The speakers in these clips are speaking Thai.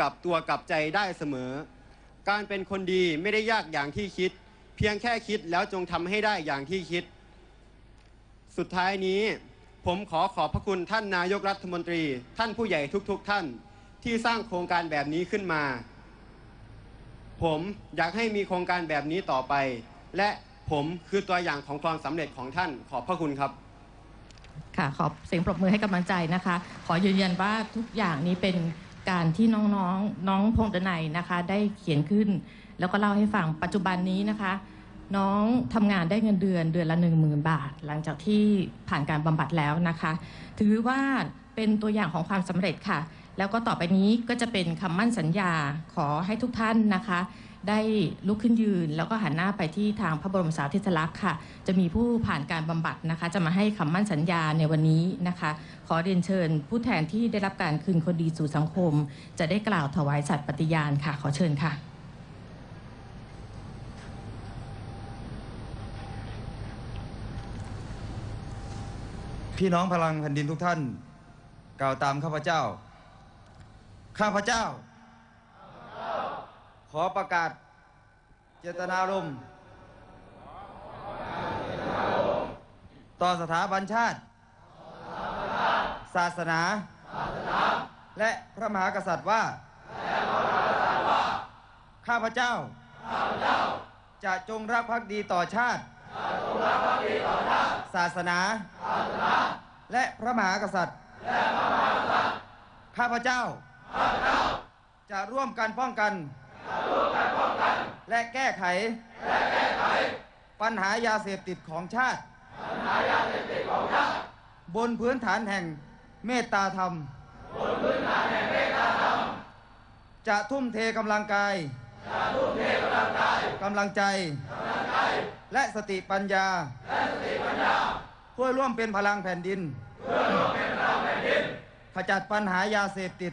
กลับตัวกลับใจได้เสมอ การเป็นคนดีไม่ได้ยากอย่างที่คิด เพียงแค่คิดแล้วจงทำให้ได้อย่างที่คิด สุดท้ายนี้ ผมขอขอบพระคุณท่านนายกรัฐมนตรี ท่านผู้ใหญ่ทุกๆทท่าน ที่สร้างโครงการแบบนี้ขึ้นมา ผมอยากให้มีโครงการแบบนี้ต่อไป และผมคือตัวอย่างของความสำเร็จของท่านขอบพระคุณครับค่ะขอบเสียงปรบมือให้กำลังใจนะคะ ขอยืนยันว่าทุกอย่างนี้เป็น การที่น้องๆน้องพงษ์ดนัยนะคะ ได้เขียนขึ้น แล้วก็เล่าให้ฟังปัจจุบันนี้นะคะ น้องทำงานได้เงินเดือนเดือนละ 1 0,000 บาท หลังจากที่ผ่านการบำบัดแล้วนะคะ ถือว่าเป็นตัวอย่างของความสำเร็จค่ะ แล้วก็ต่อไปนี้ก็จะเป็นคำมั่นสัญญาขอให้ทุกท่านนะคะ ได้ลุกขึ้นยืน แล้วก็หันหน้าไปที่ทางพระบรมสารีริลักษณ์ค่ะ จะมีผู้ผ่านการบำบัดนะคะ จะมาให้คำมั่นสัญญาในวันนี้นะคะ ขอเรียนเชิญ ผู้แทนที่ได้รับการคืนคนดีสู่สังคม จะได้กล่าวถวายสัตย์ปฏิญาณค่ะ ขอเชิญค่ะพี่น้องพลังแผ่นดินทุกท่าน กล่าวตามข้าพเจ้า ข้าพเจ้า ขอประกาศ เจตนารมณ์ต่อสถาบันชาติ ศาสนา และพระมหากษัตริย์ว่า ข้าพเจ้า จะจงรักภักดีต่อชาติ ศาสนา และพระมหากษัตริย์ ข้าพเจ้า จะร่วมกันป้องกัน และแก้ไข ปัญหายาเสพติดของชาติ บนพื้นฐานแห่งเมตตาธรรม จะทุ่มเทกำลังกายกำลังใจ และสติปัญญา เพื่อร่วมเป็นพลังแผ่นดิน ขจัดปัญหายาเสพติด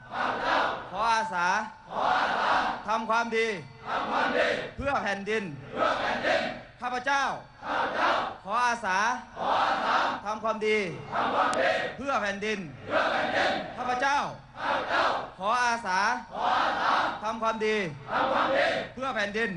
ขออาสาทำความดี เพื่อแผ่นดิน ข้าพเจ้า ขออาสาทำความดี เพื่อแผ่นดิน ข้าพเจ้า ขออาสาทำความดี เพื่อแผ่นดิน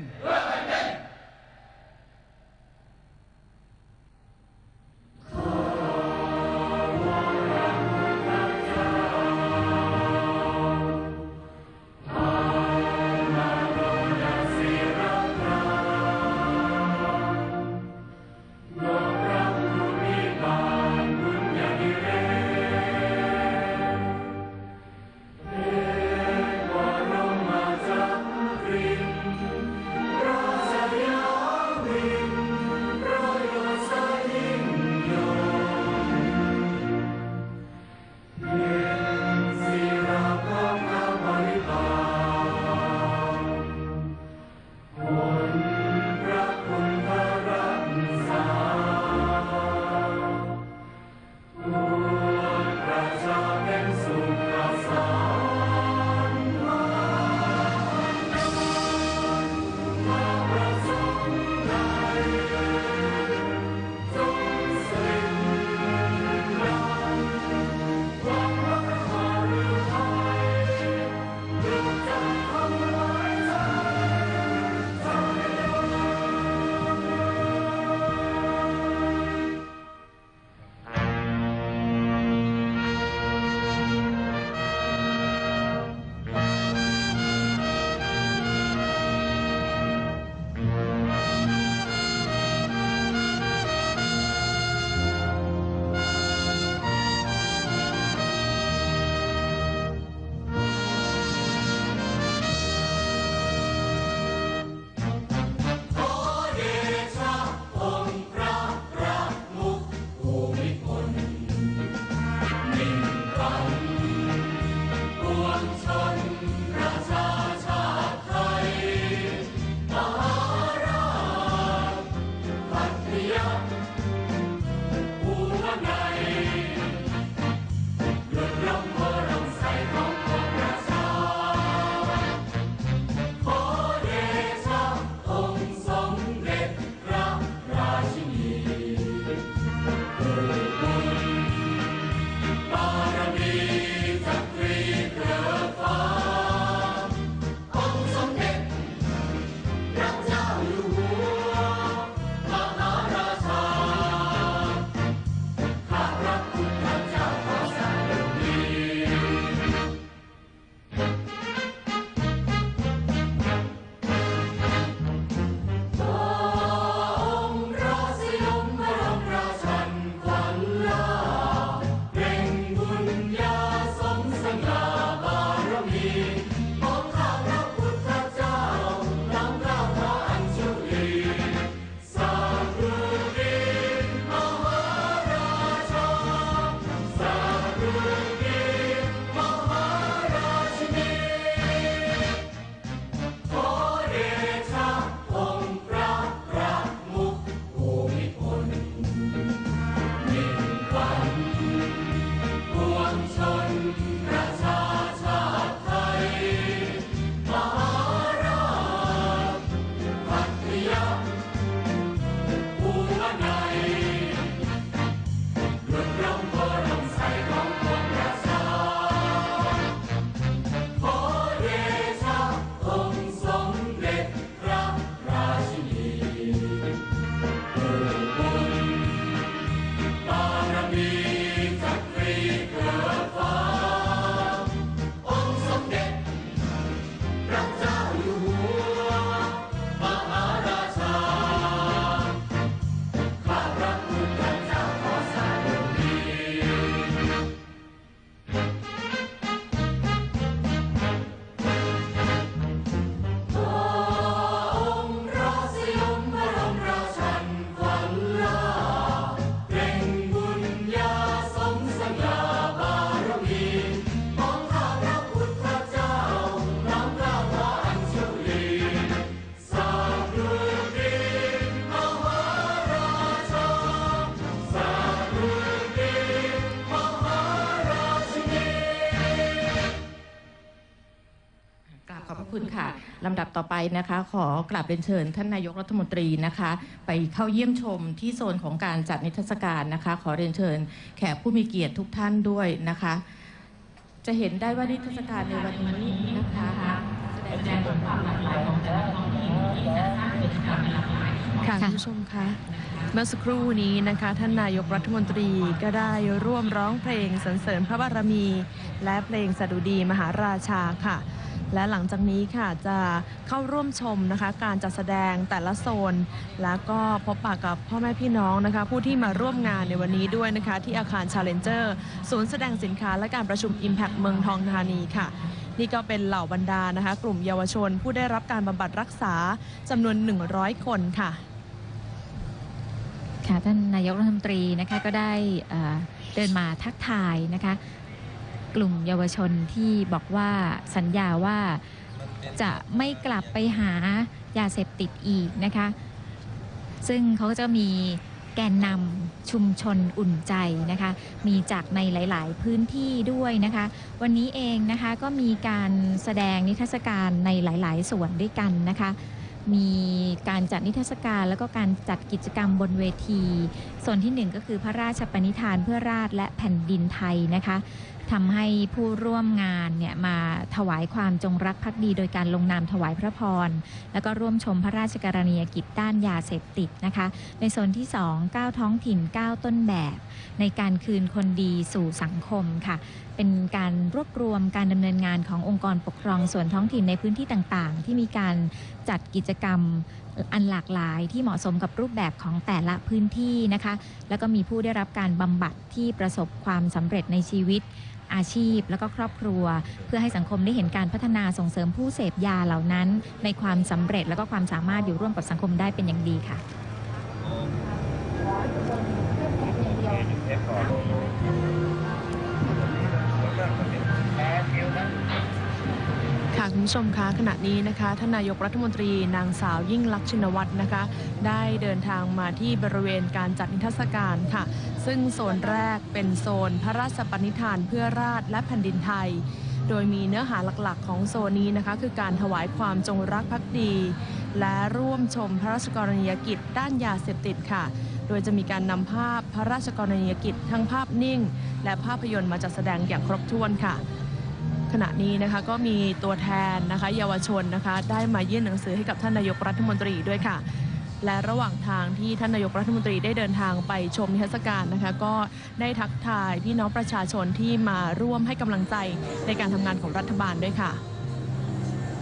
นะคะ ขอกราบเรียนเชิญ ท่านนายกรัฐมนตรีนะคะ ไปเข้าเยี่ยมชมที่โซนของการจัดนิทรรศการนะคะ ขอเรียนเชิญ แขกผู้มีเกียรติทุกท่านด้วยนะคะ จะเห็นได้ว่านิทรรศการในวันนี้นะคะแสดงถึงความหลากหลายของแต่ละท้องถิ่นที่จัดสร้างกิจกรรมหลากหลายค่ะคุณผู้ชมคะเมื่อสักครู่นี้นะคะ ท่านนายกรัฐมนตรีก็ได้ร่วมร้องเพลงสรรเสริญพระบารมี และเพลงสดุดีมหาราชาค่ะ และหลังจากนี้ค่ะจะเข้าร่วมชมนะคะ การจัดแสดงแต่ละโซน แล้วก็พบปะกับพ่อแม่พี่น้องนะคะ ผู้ที่มาร่วมงานในวันนี้ด้วยนะคะ ที่อาคาร Challenger ศูนย์แสดงสินค้าและการประชุม Impact เมืองทองธานีค่ะนี่ก็เป็นเหล่าบรรดานะคะ กลุ่มเยาวชนผู้ได้รับการบำบัดรักษาจำนวน 100 คนค่ะ ค่ะท่านนายกรัฐมนตรีนะคะก็ได้เอ่อเดินมาทักทายนะคะ กลุ่มเยาวชนที่บอกว่าสัญญาว่าจะไม่กลับไปหายาเสพติดอีกนะคะ ซึ่งเขาจะมีแกนนำชุมชนอุ่นใจนะคะ มีจากในหลาย ๆ พื้นที่ด้วยนะคะ วันนี้เองนะคะก็มีการแสดงนิทรรศการในหลาย ๆ ส่วนด้วยกันนะคะ มีการจัดนิทรรศการแล้วก็การจัดกิจกรรมบนเวที ส่วนที่หนึ่งก็คือพระราชปณิธานเพื่อราชและแผ่นดินไทยนะคะ ทำให้ผู้ร่วมงานเนี่ยมาถวายความจงรักภักดี โดยการลงนามถวายพระพร แล้วก็ร่วมชมพระราชกรณียกิจด้านยาเสพติดนะคะ ในโซนที่ 2 9 ท้องถิ่น 9 ต้นแบบ ในการคืนคนดีสู่สังคมค่ะ เป็นการรวบรวมการดำเนินงานขององค์กรปกครองส่วนท้องถิ่นในพื้นที่ต่างๆ ที่มีการจัดกิจกรรมอันหลากหลายที่เหมาะสมกับรูปแบบของแต่ละพื้นที่นะคะ แล้วก็มีผู้ได้รับการบำบัดที่ประสบความสำเร็จในชีวิต อาชีพ และก็ครอบครัว เพื่อให้สังคมได้เห็นการพัฒนาส่งเสริมผู้เสพยาเหล่านั้น ในความสำเร็จและก็ความสามารถอยู่ร่วมกับสังคมได้เป็นอย่างดีค่ะ ค่ะคุณผู้ชมคะขณะนี้นะคะท่านนายกรัฐมนตรีนางสาวยิ่งลักษณ์ชินวัตรนะคะ ได้เดินทางมาที่บริเวณการจัดนิทรรศการค่ะ ซึ่งโซนแรกเป็นโซนพระราชปณิธานเพื่อราชและแผ่นดินไทย โดยมีเนื้อหาหลักๆ ของโซนนี้นะคะ คือการถวายความจงรักภักดี และร่วมชมพระราชกรณียกิจด้านยาเสพติดค่ะ โดยจะมีการนำภาพพระราชกรณียกิจทั้งภาพนิ่ง และภาพยนตร์มาจัดแสดงอย่างครบถ้วนค่ะ ขณะนี้นะคะก็มีตัวแทนนะคะเยาวชนนะคะได้มายื่นหนังสือให้กับท่านนายกรัฐมนตรีด้วยค่ะ และระหว่างทางที่ท่านนายกรัฐมนตรีได้เดินทางไปชมนิทรรศการนะคะ ก็ได้ทักทายพี่น้องประชาชนที่มาร่วมให้กำลังใจในการทำงานของรัฐบาลด้วยค่ะ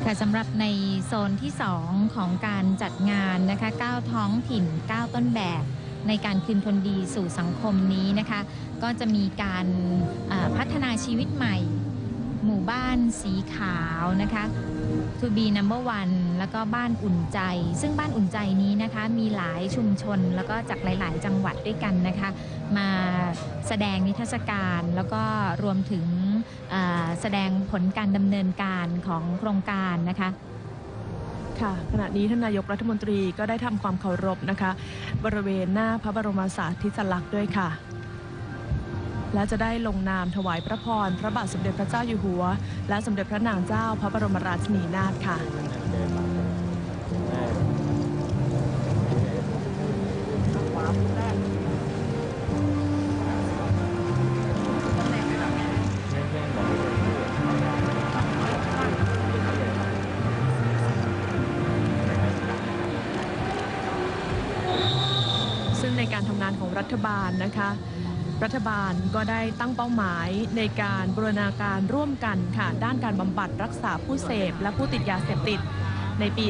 ค่ะสำหรับในโซนที่ 2 ของการจัดงานนะคะ9ท้องถิ่น 9 ต้นแบบ ในการคืนคนดีสู่สังคมนี้นะคะ ก็จะมีการพัฒนาชีวิตใหม่ หมู่บ้านสีขาวนะคะ To be number one แล้วก็บ้านอุ่นใจ ซึ่งบ้านอุ่นใจนี้นะคะมีหลายชุมชนแล้วก็จากหลาย ๆ จังหวัดด้วยกันนะคะ มาแสดงนิทรรศการแล้วก็รวมถึงแสดงผลการดำเนินการของโครงการนะคะค่ะขณะนี้ท่านนายกรัฐมนตรีก็ได้ทำความเคารพนะคะ บริเวณหน้าพระบรมสารีริสลักษณ์ด้วยค่ะ และจะได้ลงนามถวายพระพร พระบาทสมเด็จพระเจ้าอยู่หัว และสมเด็จพระนางเจ้าพระบรมราชินีนาถค่ะซึ่งในการทำงานของรัฐบาลนะคะ รัฐบาลก็ได้ตั้งเป้าหมายในการบรณาการร่วมกันค่ะด้านการบำบัดรักษาผู้เสพ และผู้ติดยาเสพติด ในปี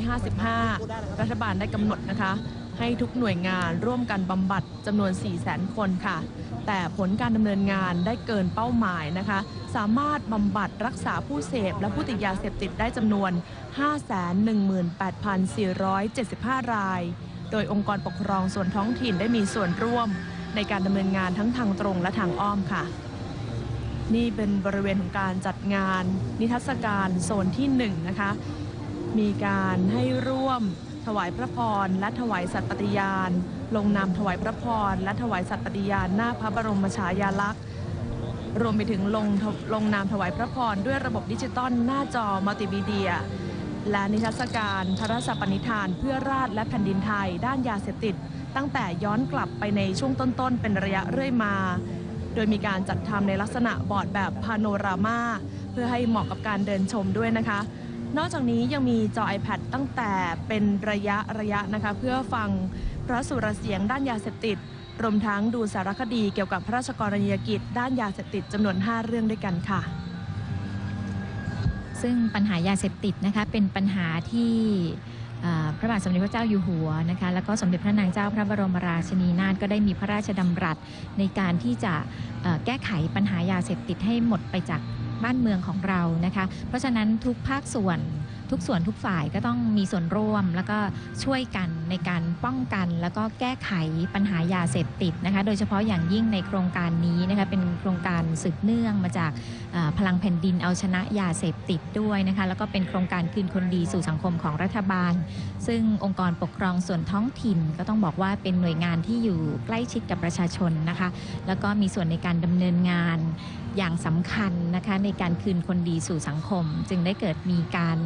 2555 รัฐบาลได้กำหนดนะคะ ให้ทุกหน่วยงานร่วมกันบำบัดจำนวน 400,000 คนค่ะ แต่ผลการดำเนินงานได้เกินเป้าหมายนะคะ สามารถบำบัดรักษาผู้เสพ และผู้ติดยาเสพติดได้จำนวน 518,475 ราย โดยองค์กรปกครองส่วนท้องถิ่นได้มีส่วนร่วม ในการดำเนินงานทั้งทางตรงและทางอ้อมค่ะ นี่เป็นบริเวณของการจัดงาน นิทรรศการโซนที่1นะคะ มีการให้ร่วมถวายพระพรและถวายสัตย์ปฏิญาณ ลงนามถวายพระพรและถวายสัตย์ปฏิญาณหน้าพระบรมฉายาลักษณ์ รวมไปถึงลงลงนามถวายพระพรด้วยระบบดิจิตอลหน้าจอมัลติมีเดีย และนิทรรศการพระราชปณิธานเพื่อราชและแผ่นดินไทย ด้านยาเสพติด ตั้งแต่ย้อนกลับไปในช่วงต้นๆ เป็นระยะเรื่อยมา โดยมีการจัดทำในลักษณะบอร์ดแบบพาโนรามาเพื่อให้เหมาะกับการเดินชมด้วยนะคะ นอกจากนี้ยังมีจอ iPad ตั้งแต่เป็นระยะระยะนะคะ เพื่อฟังพระสุรเสียงด้านยาเสพติด รวมทั้งดูสารคดีเกี่ยวกับพระราชกรณียกิจด้านยาเสพติดจำนวน 5 เรื่องด้วยกันค่ะซึ่งปัญหายาเสพติดนะคะเป็นปัญหาที่ พระบาทสมเด็จพระเจ้าอยู่หัวนะคะแล้วก็สมเด็จพระนางเจ้าพระบรมราชินีนาถก็ได้มีพระราชดำรัสในการที่จะแก้ไขปัญหายาเสพติดให้หมดไปจากบ้านเมืองของเรานะคะเพราะฉะนั้นทุกภาคส่วน ทุกส่วนทุกฝ่ายก็ต้องมีส่วนร่วม แล้วก็ช่วยกันในการป้องกัน แล้วก็แก้ไขปัญหายาเสพติดนะคะโดยเฉพาะอย่างยิ่งในโครงการนี้นะคะเป็นโครงการสืบเนื่องมาจากพลังแผ่นดินเอาชนะยาเสพติดด้วยนะคะแล้วก็เป็นโครงการคืนคนดีสู่สังคมของรัฐบาล ซึ่งองค์กรปกครองส่วนท้องถิ่นก็ต้องบอกว่าเป็นหน่วยงานที่อยู่ใกล้ชิดกับประชาชนนะคะแล้วก็มีส่วนในการดำเนินงานอย่างสำคัญนะคะในการคืนคนดีสู่สังคม จึงได้เกิดมีการ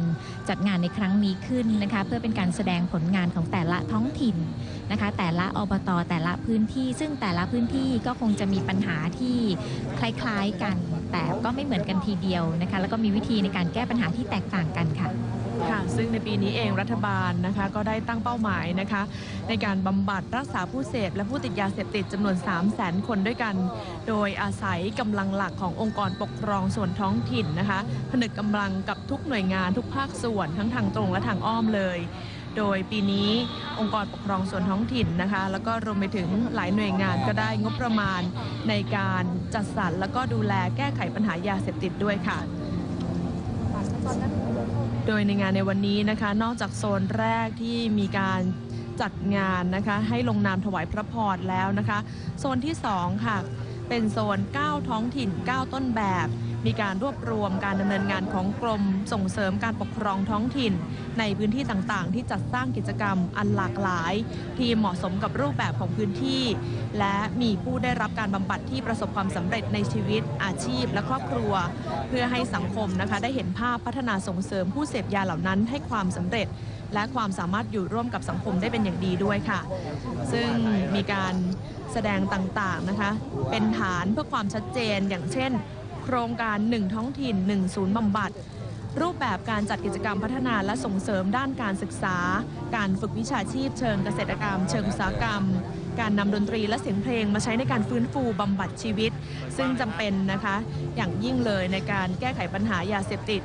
จัดงานในครั้งนี้ขึ้นนะคะ เพื่อเป็นการแสดงผลงานของแต่ละท้องถิ่นนะคะ แต่ละอบตแต่ละพื้นที่ ซึ่งแต่ละพื้นที่ก็คงจะมีปัญหาที่คล้ายๆกัน แต่ก็ไม่เหมือนกันทีเดียวนะคะ แล้วก็มีวิธีในการแก้ปัญหาที่แตกต่างกันค่ะ ค่ะซึ่งในปีนี้เองรัฐบาลนะคะก็ได้ตั้งเป้าหมายนะคะ ในการบำบัดรักษาผู้เสพและผู้ติดยาเสพติดจำนวน 3 0 0 0 0 0 คนด้วยกัน โดยอาศัยกำลังหลักขององค์กรปกครองส่วนท้องถิ่นนะคะผนึกกำลังกับทุกหน่วยงานทุกภาคส่วนทั้งทางตรงและทางอ้อมเลย โดยปีนี้องค์กรปกครองส่วนท้องถิ่นนะคะ แล้วก็รวมไปถึงหลายหน่วยงานก็ได้งบประมาณในการจัดสรรแล้วก็ดูแลแก้ไขปัญหายาเสพติดด้วยค่ะ โดยในงานในวันนี้นะคะ นอกจากโซนแรกที่มีการจัดงานนะคะ ให้ลงนามถวายพระพรแล้วนะคะ โซนที่ 2 ค่ะ เป็นโซน 9 ท้องถิ่น 9 ต้นแบบ มีการรวบรวมการดำเนินงานของกรมส่งเสริมการปกครองท้องถิ่น ในพื้นที่ต่างๆ ที่จัดสร้างกิจกรรมอันหลากหลาย ที่เหมาะสมกับรูปแบบของพื้นที่ และมีผู้ได้รับการบำบัดที่ประสบความสำเร็จในชีวิตอาชีพและครอบครัว เพื่อให้สังคมนะคะได้เห็นภาพพัฒนาส่งเสริมผู้เสพยาเหล่านั้นให้ความสำเร็จ และความสามารถอยู่ร่วมกับสังคมได้เป็นอย่างดีด้วยค่ะ ซึ่งมีการแสดงต่างๆนะคะ เป็นฐานเพื่อความชัดเจน อย่างเช่น โครงการ 1 ท้องถิ่น 1 ศูนย์บำบัด รูปแบบการจัดกิจกรรมพัฒนาและส่งเสริมด้านการศึกษา การฝึกวิชาชีพเชิงเกษตรกรรม เชิงอุตสาหกรรม การนำดนตรีและเสียงเพลงมาใช้ในการฟื้นฟูบำบัดชีวิต ซึ่งจำเป็นนะคะ อย่างยิ่งเลยในการแก้ไขปัญหายาเสพติด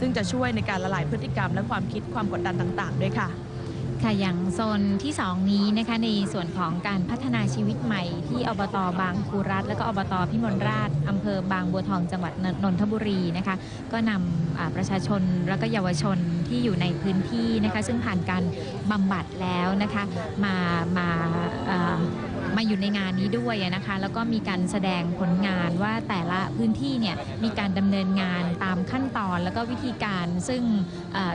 ซึ่งจะช่วยในการละลายพฤติกรรม และความคิดความกดดันต่าง ๆ ด้วยค่ะ ค่ะอย่างโซนที่ 2 นี้นะคะในส่วนของการพัฒนาชีวิตใหม่ ที่อบตบางคูรัฐ และก็อบตพิมลราชอำเภอบางบัวทองจังหวัดนนทบุรีนะคะ ก็นำประชาชนและก็เยาวชนที่อยู่ในพื้นที่นะคะ ซึ่งผ่านการบำบัดแล้วนะคะ มามา มาอยู่ในงานนี้ด้วยนะคะ แล้วก็มีการแสดงผลงานว่าแต่ละพื้นที่เนี่ยมีการดำเนินงานตามขั้นตอน แล้วก็วิธีการซึ่ง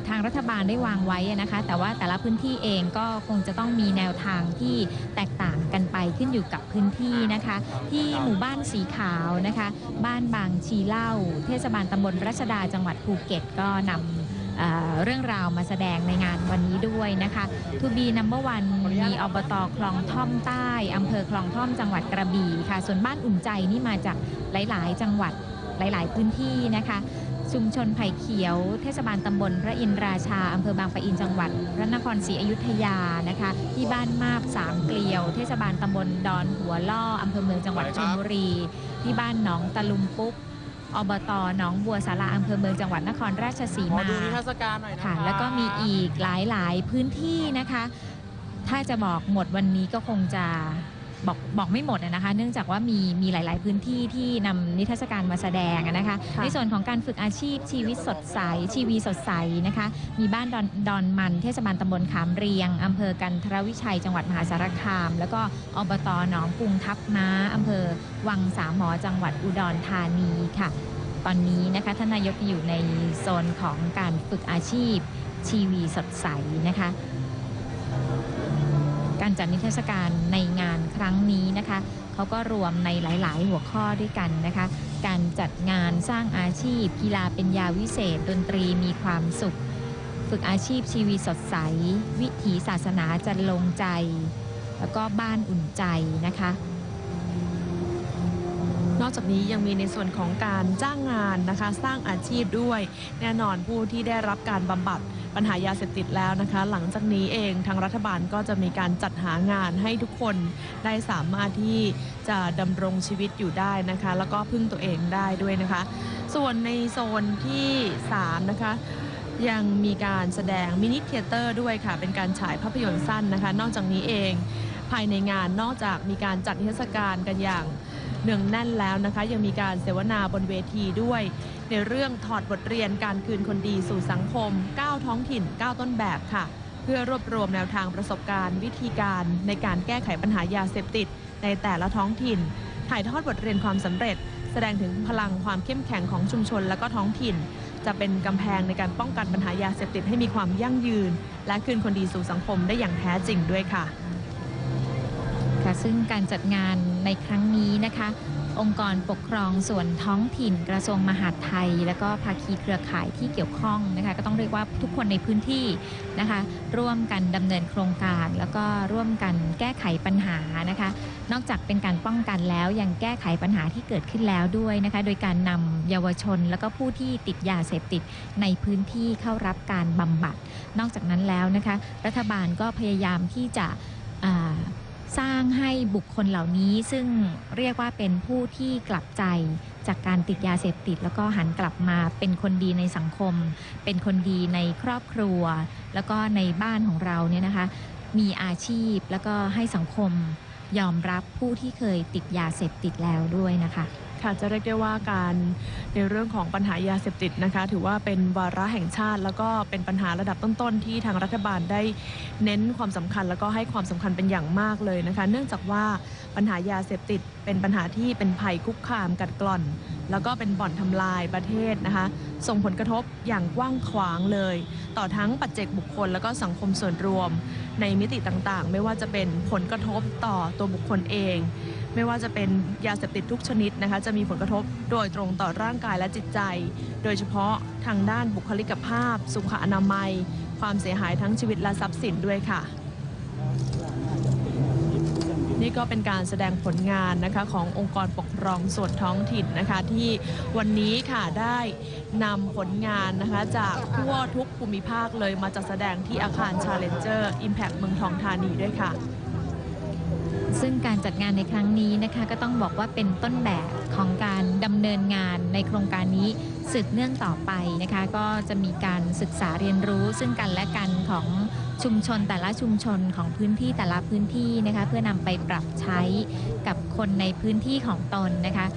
ทางรัฐบาลได้วางไว้นะคะ แต่ว่าแต่ละพื้นที่เองก็คงจะต้องมีแนวทางที่แตกต่างกันไปขึ้นอยู่กับพื้นที่นะคะ ที่หมู่บ้านสีขาวนะคะ บ้านบางชีเล้าเทศบาลตำบลรัชดาจังหวัดภูเก็ตก็นำ เรื่องราวมาแสดงในงานวันนี้ด้วยนะคะทูบีนัมเบอร์วันมีอบตคลองท่อมใต้อำเภอคลองท่อมจังหวัดกระบี่ค่ะ ส่วนบ้านอุ่นใจนี่มาจากหลาย ๆ จังหวัดหลาย ๆ พื้นที่นะคะชุมชนไผ่เขียว เทศบาลตำบลพระอินราชา อำเภอบางปะอินจังหวัด พระนครศรีอยุธยานะคะ ที่บ้านมาบสามเกลียว เทศบาลตำบลดอนหัวล่อ อำเภอเมืองจังหวัดชลบุรี ที่บ้านหนองตะลุมปุ๊ก อบตหนองบัวสาราอำเภอเมืองจังหวัดนครราชสีขอมาดูนิทรรศการหน่อยนะคะค่ะ แล้วก็มีอีกหลายๆพื้นที่นะคะ ถ้าจะบอกหมดวันนี้ก็คงจะ บอกบอกไม่หมดอะนะคะ เนื่องจากว่ามีมีหลาย ๆ พื้นที่ที่นำนิทรรศการมาแสดงอะนะคะค่ะในส่วนของการฝึกอาชีพชีวิตสดใสชีวีสดใสนะคะ มีบ้านดอนดอนมันเทศบาลตำบลขามเรียงอำเภอกันทรวิชัยจังหวัดมหาสารคาม แล้วก็อบตหนองกรุงทับม้าอำเภอวังสามหมอจังหวัดอุดรธานีค่ะ ตอนนี้นะคะท่านนายกอยู่ในโซนของการฝึกอาชีพชีวีสดใสนะคะ การจัดนิทรรศการในงานครั้งนี้นะคะเขาก็รวมในหลาย ๆ หัวข้อด้วยกันนะคะ การจัดงานสร้างอาชีพ กีฬาเป็นยาวิเศษ ดนตรีมีความสุข ฝึกอาชีพชีวีสดใส วิถีศาสนาจันลงใจ แล้วก็บ้านอุ่นใจนะคะนอกจากนี้ยังมีในส่วนของการจ้างงานนะคะ สร้างอาชีพด้วย แน่นอนผู้ที่ได้รับการบำบัด ปัญหายาเสพติดแล้วนะคะ หลังจากนี้เองทางรัฐบาลก็จะมีการจัดหางานให้ทุกคนได้สามารถที่จะดำรงชีวิตอยู่ได้นะคะ แล้วก็พึ่งตัวเองได้ด้วยนะคะ ส่วนในโซนที่ 3 นะคะยังมีการแสดงมินิเทเตอร์ด้วยค่ะ เป็นการฉายภาพยนตร์สั้นนะคะ นอกจากนี้เองภายในงานนอกจากมีการจัดนิทศการกันอย่าง เนืองแน่นแล้วนะคะ ยังมีการเสวนาบนเวทีด้วย ในเรื่องถอดบทเรียนการคืนคนดีสู่สังคม 9 ท้องถิ่น 9 ต้นแบบค่ะ เพื่อรวบรวมแนวทางประสบการณ์ วิธีการในการแก้ไขปัญหายาเสพติด ในแต่ละท้องถิ่น ถ่ายทอดบทเรียนความสำเร็จ แสดงถึงพลังความเข้มแข็งของชุมชนและก็ท้องถิ่น จะเป็นกำแพงในการป้องกันปัญหายาเสพติดให้มีความยั่งยืน และคืนคนดีสู่สังคมได้อย่างแท้จริงด้วยค่ะ ค่ะซึ่งการจัดงานในครั้งนี้นะคะ องค์กรปกครองส่วนท้องถิ่น กระทรวงมหาดไทย แล้วก็ภาคีเครือข่ายที่เกี่ยวข้องนะคะก็ต้องเรียกว่าทุกคนในพื้นที่นะคะ ร่วมกันดำเนินโครงการ แล้วก็ร่วมกันแก้ไขปัญหานะคะ นอกจากเป็นการป้องกันแล้วยังแก้ไขปัญหาที่เกิดขึ้นแล้วด้วยนะคะ โดยการนำเยาวชน แล้วก็ผู้ที่ติดยาเสพติดในพื้นที่เข้ารับการบำบัด นอกจากนั้นแล้วนะคะ รัฐบาลก็พยายามที่จะ สร้างให้บุคคลเหล่านี้ซึ่งเรียกว่าเป็นผู้ที่กลับใจจากการติดยาเสพติด แล้วก็หันกลับมาเป็นคนดีในสังคม เป็นคนดีในครอบครัว แล้วก็ในบ้านของเราเนี่ยนะคะ มีอาชีพแล้วก็ให้สังคมยอมรับผู้ที่เคยติดยาเสพติดแล้วด้วยนะคะ ค่ะจะเรียกได้ว่าการในเรื่องของปัญหายาเสพติดนะคะ ถือว่าเป็นวาระแห่งชาติ แล้วก็เป็นปัญหาระดับต้นๆ ที่ทางรัฐบาลได้เน้นความสำคัญ แล้วก็ให้ความสำคัญเป็นอย่างมากเลยนะคะ เนื่องจากว่าปัญหายาเสพติดเป็นปัญหาที่เป็นภัยคุกคามกัดกร่อน แล้วก็เป็นบ่อนทำลายประเทศนะคะ ส่งผลกระทบอย่างกว้างขวางเลย ต่อทั้งปัจเจกบุคคล แล้วก็สังคมส่วนรวม ในมิติต่างๆ ไม่ว่าจะเป็นผลกระทบต่อตัวบุคคลเอง ไม่ว่าจะเป็นยาเสพติดทุกชนิดนะคะ จะมีผลกระทบโดยตรงต่อร่างกายและจิตใจ โดยเฉพาะทางด้านบุคลิกภาพ สุขอนามัย ความเสียหายทั้งชีวิตและทรัพย์สินด้วยค่ะ นี่ก็เป็นการแสดงผลงานนะคะขององค์กรปกครองส่วนท้องถิ่นนะคะ ที่วันนี้ค่ะได้นำผลงานนะคะจากทั่วทุกภูมิภาคเลยมาจัดแสดงที่อาคาร Challenger Impact เมืองทองธานีด้วยค่ะ ซึ่งการจัดงานในครั้งนี้นะคะก็ต้องบอกว่าเป็นต้นแบบของการดำเนินงานในโครงการนี้สืบเนื่องต่อไปนะคะก็จะมีการศึกษาเรียนรู้ ซึ่งกันและกันของชุมชนแต่ละชุมชนของพื้นที่แต่ละพื้นที่นะคะเพื่อนำไปปรับใช้กับคนในพื้นที่ของตนนะคะ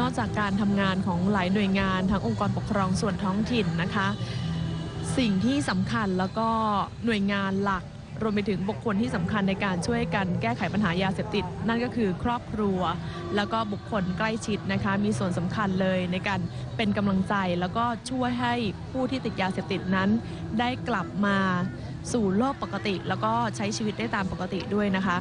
นอกจากการทำงานของหลายหน่วยงานทั้งองค์กรปกครองส่วนท้องถิ่นนะคะ สิ่งที่สำคัญแล้วก็หน่วยงานหลัก รวมไปถึงบุคคลที่สำคัญในการช่วยกันแก้ไขปัญหายาเสพติด นั่นก็คือครอบครัว แล้วก็บุคคลใกล้ชิดนะคะ มีส่วนสำคัญเลยในการเป็นกำลังใจ แล้วก็ช่วยให้ผู้ที่ติดยาเสพติดนั้น ได้กลับมาสู่โลกปกติ แล้วก็ใช้ชีวิตได้ตามปกติด้วยนะคะ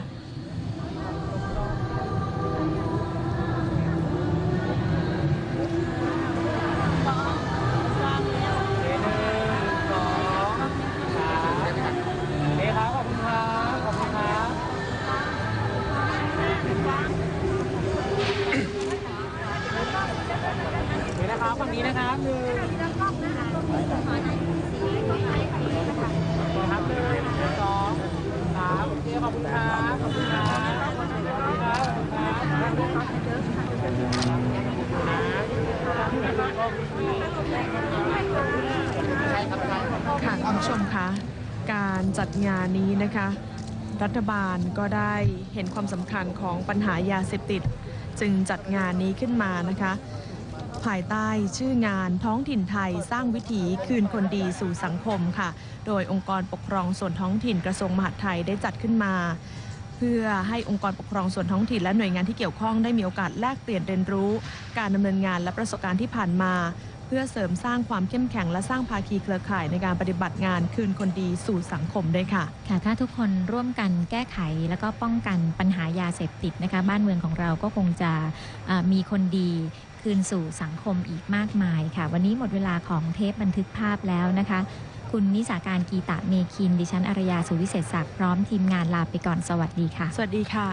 ค่ะคุณผู้ชมคะการจัดงานนี้นะคะ รัฐบาลก็ได้เห็นความสำคัญของปัญหายาเสพติด จึงจัดงานนี้ขึ้นมานะคะ ภายใต้ชื่องานท้องถิ่นไทยสร้างวิถีคืนคนดีสู่สังคมค่ะ โดยองค์กรปกครองส่วนท้องถิ่นกระทรวงมหาดไทยได้จัดขึ้นมา พื่อให้องค์กรปกครองส่วนท้องถิ่นและหน่วยงานที่เกี่ยวข้องได้มีโอกาสแลกเปลี่ยนเรียนรู้ การดำเนินงานและประสบการณ์ที่ผ่านมา เพื่อเสริมสร้างความเข้มแข็ง และสร้างภาคีเครือข่ายในการปฏิบัติงานคืนคนดีสู่สังคมด้วยค่ะค่ะ ถ้าทุกคนร่วมกันแก้ไขแล้วก็ป้องกันปัญหายาเสพติดนะคะบ้านเมืองของเราก็คงจะมีคนดีคืนสู่สังคมอีกมากมายค่ะ วันนี้หมดเวลาของเทปบันทึกภาพแล้วนะคะ คุณนิสาการกีตะเมคิน ดิฉันอารยาสุวิเศษศักดิ์พร้อมทีมงานลาไปก่อนสวัสดีค่ะ สวัสดีค่ะ